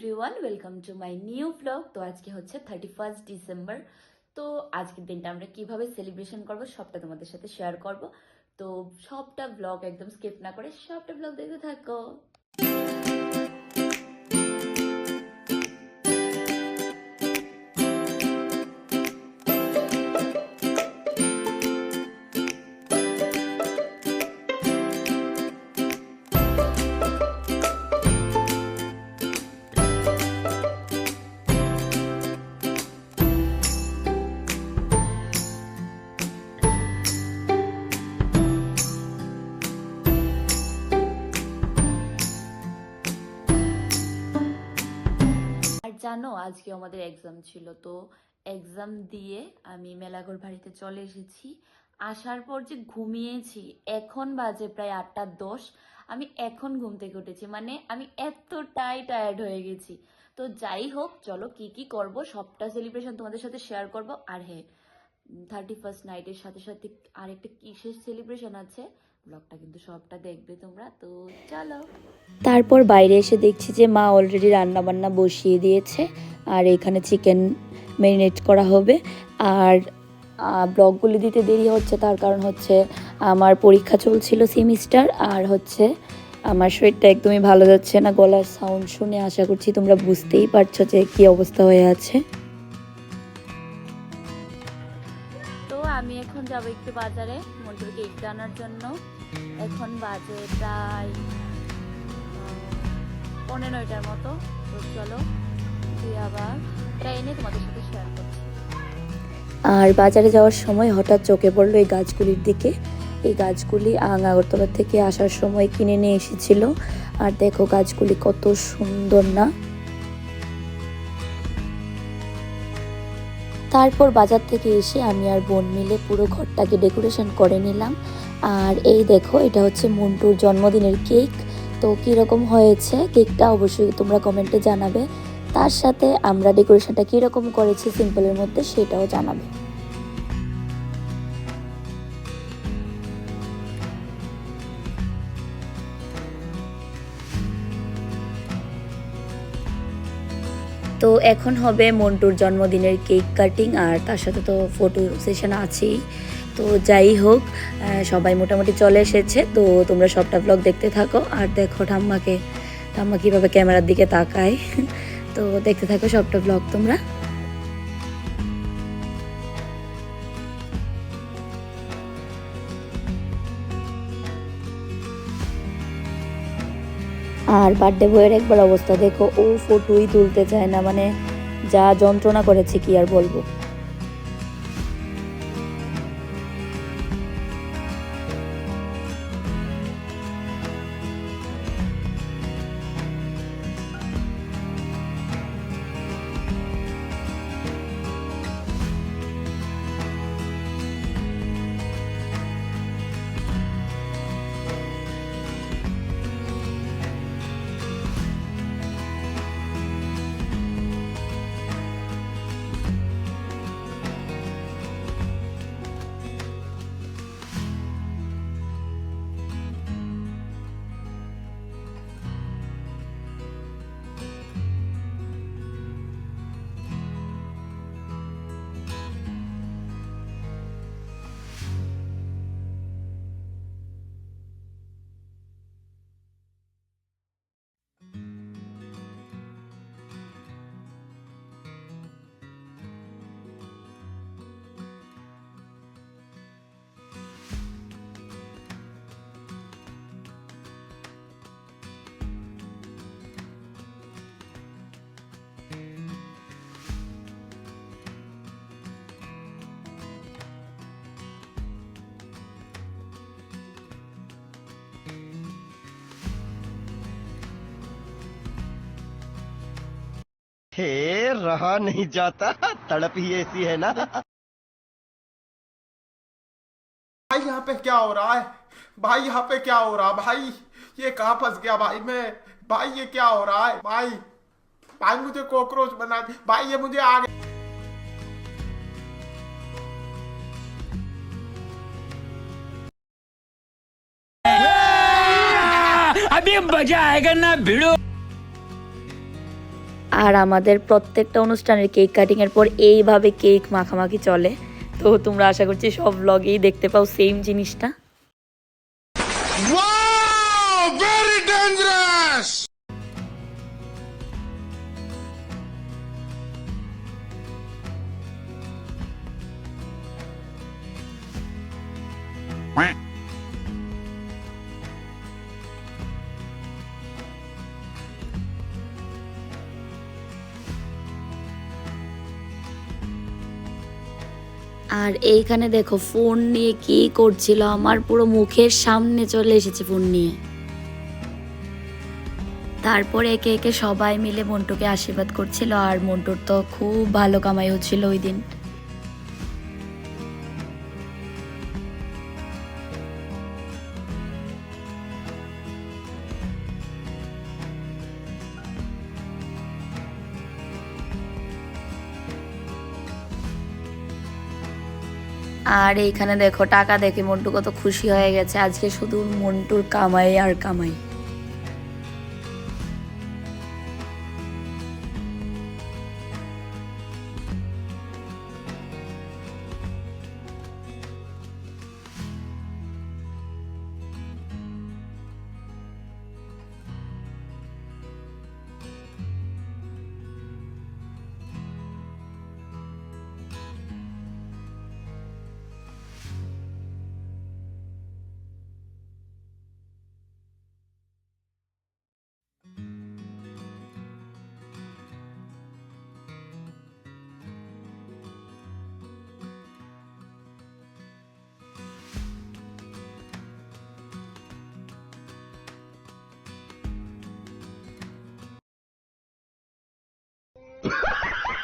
Everyone welcome to my new blog তো আজকে হচ্ছে থার্টি ফার্স্ট ডিসেম্বর তো আজকের দিনটা আমরা কীভাবে সেলিব্রেশন করব সবটা তোমাদের সাথে শেয়ার করব। তো সবটা ব্লগ একদম স্কিপ না করে সবটা ব্লগ দেখতে থাকো। জানো, আজকে আমাদের এক্সাম ছিল, তো এক্সাম দিয়ে আমি মেলাঘর বাড়িতে চলে এসেছি। আসার পর যে ঘুমিয়েছি, এখন বাজে প্রায় আটটা দশ, আমি এখন ঘুম থেকে উঠেছি মানে আমি এতটাই টায়ার্ড হয়ে গেছি। তো যাই হোক, চলো কি কি করব, সবটা সেলিব্রেশন তোমাদের সাথে শেয়ার করব। আর হ্যাঁ থার্টি ফার্স্ট নাইটের সাথে সাথে আরেকটা কিসের সেলিব্রেশন আছে? ব্লগটা কিন্তু সবটা দেখবে তোমরা, তো চলো। তারপর বাইরে এসে দেখছি যে মা অলরেডি রান্না বান্না বসিয়ে দিয়েছে, আর এখানে চিকেন ম্যারিনেট করা হবে। আর ব্লগগুলি দিতে দেরি হচ্ছে, তার কারণ হচ্ছে আমার পরীক্ষা চলছিল সেমিস্টার আর হচ্ছে আমার শরীরটা একদমই ভালো যাচ্ছে না, গলার সাউন্ড শুনে আশা করছি তোমরা বুঝতেই পারছ যে কী অবস্থা হয়ে আছে। যাব একটু বাজারে মন্টুর কেকটা আনার জন্য। এখন বাজে প্রায় উম, পৌনে নয়টার মতো। তো চলো দিয়ে আবার এটা এনে তোমাদের সাথে শেয়ার করছি। আর বাজারে যাওয়ার সময় হঠাৎ চোখে পড়ল এই গাছগুলির দিকে। এই গাছগুলি আগরতলা থেকে আসার সময় কিনে নিয়ে এসেছিল। আর দেখো গাছগুলি কত সুন্দর না? তারপর বাজার থেকে এসে আমি আর বোন মিলে পুরো ঘরটাকে ডেকোরেশন করে নিলাম। আর এই দেখো, এটা হচ্ছে মন্টুর জন্মদিনের কেক। তো কীরকম হয়েছে? কেকটা অবশ্যই তোমরা কমেন্টে জানাবে। তার সাথে আমরা ডেকোরেশনটা কীরকম করেছি, সিম্পলের মধ্যে সেটাও জানাবে। তো এখন হবে মন্টুর জন্মদিনের কেক কাটিং আর তার সাথে তো ফটো সেশন আছেই। তো যাই হোক সবাই মোটামুটি চলে এসেছে। তো তোমরা সবটা ব্লগ দেখতে থাকো। আর দেখো ঠাম্মাকে, ঠাম্মা কীভাবে ক্যামেরার দিকে তাকায়। তো দেখতে থাকো সবটা ব্লগ তোমরা। আর বার্থডে বয়ের একবার অবস্থা, দেখো ও ফটোই তুলতে চায় না মানে যা যন্ত্রণা করেছে কি আর বলব। हे रहा नहीं जाता। तड़प ही ऐसी है ना। भाई यहाँ पे क्या हो रहा है? भाई यहाँ पे क्या हो रहा? भाई ये कहाँ फंस गया भाई मैं? भाई ये क्या हो रहा है? भाई भाई मुझे कॉकरोच बना भाई ये मुझे आ आगे अभी मज़ा आएगा ना भिड़ो। আর আমাদের প্রত্যেকটা অনুষ্ঠানের কেক কাটিংয়ের পর এইভাবে কেক মাখামাখি চলে। তো তোমরা আশা করছি সব ব্লগেই দেখতে পাও সেম জিনিসটা। Wow! আর এইখানে দেখো, ফোন নিয়ে কি করছিল? আমার পুরো মুখের সামনে চলে এসেছে ফোন নিয়ে। তারপরে একে একে সবাই মিলে মন্টুকে আশীর্বাদ করছিল, আর মন্টুর তো খুব ভালো কামাই হচ্ছিল ওই দিন। আর এইখানে দেখো টাকা দেখে মন্টু কত খুশি হয়ে গেছে। আজকে শুধু মন্টুর কামাই আর কামাই।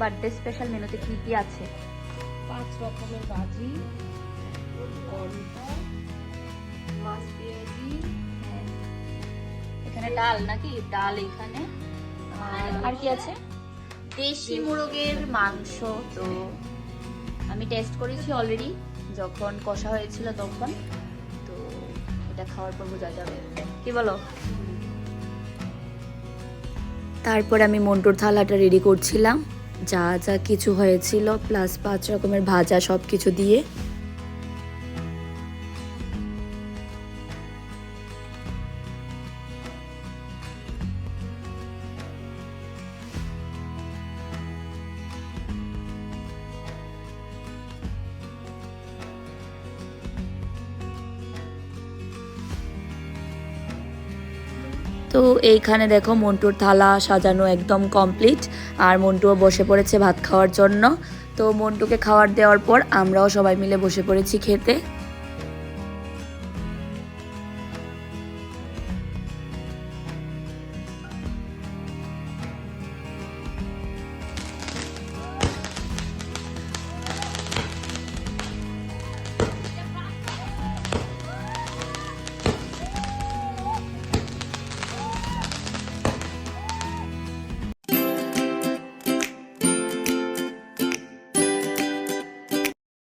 বার্থডে স্পেশাল মেনুতে কি কি আছে? পাঁচ রকমের ভাজি পরোটা মাছ পেঁয়াজি এখানে ডাল নাকি? ডাল এখানে। আর আর কি আছে? দেশি মুরগের মাংস তো আমি টেস্ট করেছি অলরেডি যখন কষা হয়েছিল তখন। তো এটা খাওয়ার পর বোঝা যাবে। কি বলো? তারপর আমি মন্টুর থালাটা রেডি করছিলাম। যা যা কিছু হয়েছিল প্লাস পাঁচ রকমের ভাজা সব কিছু দিয়ে তো এইখানে দেখো মন্টুর থালা সাজানো একদম কমপ্লিট আর মন্টুও বসে পড়েছে ভাত খাওয়ার জন্য। তো মন্টুকে খাওয়ার দেওয়ার পর আমরাও সবাই মিলে বসে পড়েছি খেতে।